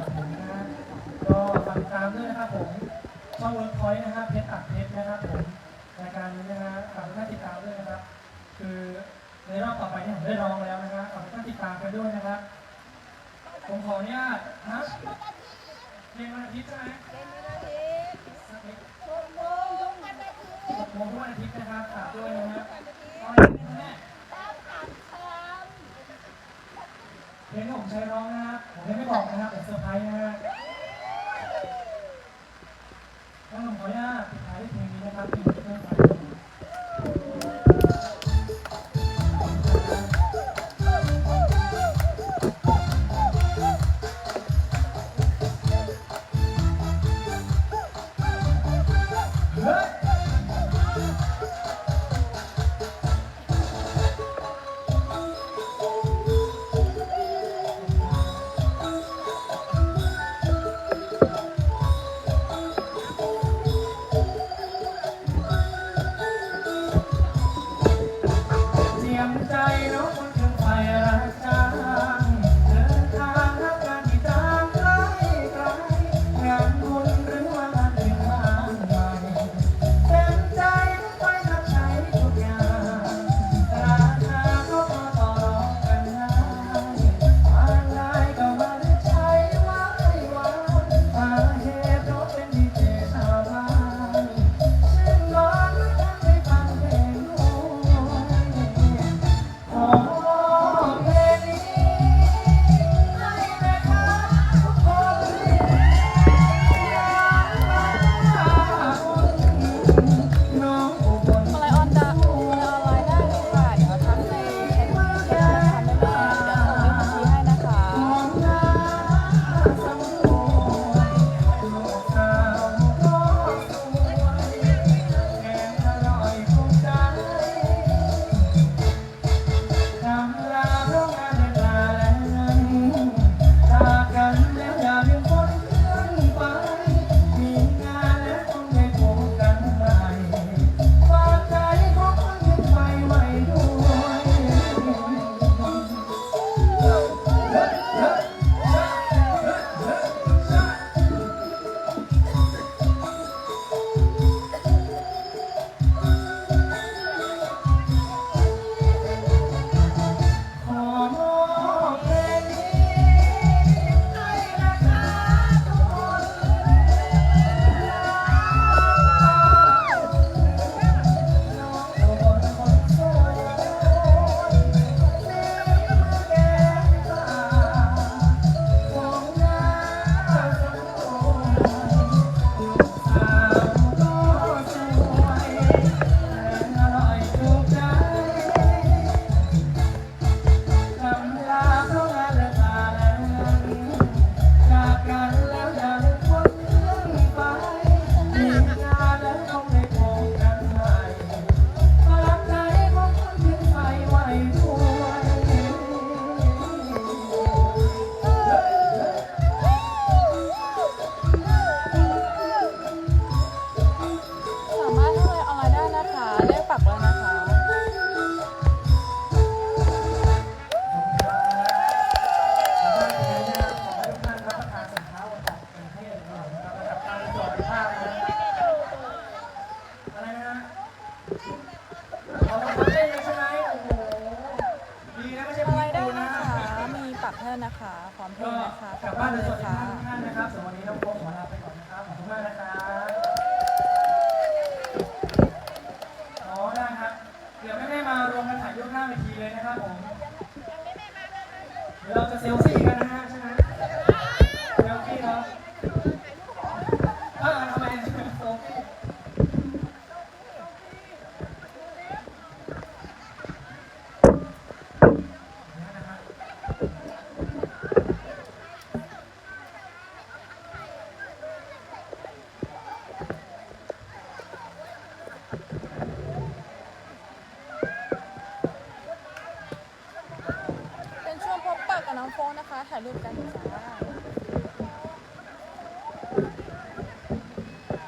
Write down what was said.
ครับผมนะฮะก็ฝากติดตามด้วยนะครับผมช่องเวิร์กพอยต์นะครับเพชรตัดเพชรนะครับผมรายการนี้นะฮะฝากทุกท่านติดตามด้วยนะครับ คือในรอบต่อไปเนี่ยผมได้ร้องแล้วนะฮะฝากทุกท่านติดตามกันด้วยนะครับผมขออนุญาตนะเพลงวันอาทิตย์ใช่ไหมหกโมงทุกวันอาทิตย์นะครับฝากด้วยนะฮะเอาอะไรกันแน่ เพลงที่ผมใช้ร้องนะครับผมยังไม่บอกนะครับผมเซอร์ไพรส์นะฮะแล้วผมขออนุญาตปิดท้ายด้วยเพลงนี้นะครับ มีปักให้นะคะ พร้อมเพก็ย์นะคะกลับบ้านโดยสวัสดิภาพทุกท่านนะครับสำหรับวันนี้น้องโป๊ขอลาไปก่อนนะครับ ขอบคุณมากนะครับอ๋อได้ครับ เดี๋ยวแม่ๆมารวมกันถ่ายรูปหน้าเวทีเลยนะครับผมเดี๋ยวเราจะเซลฟี่กันนะ น้องโฟนนะคะถ่ายรูปกันจ้า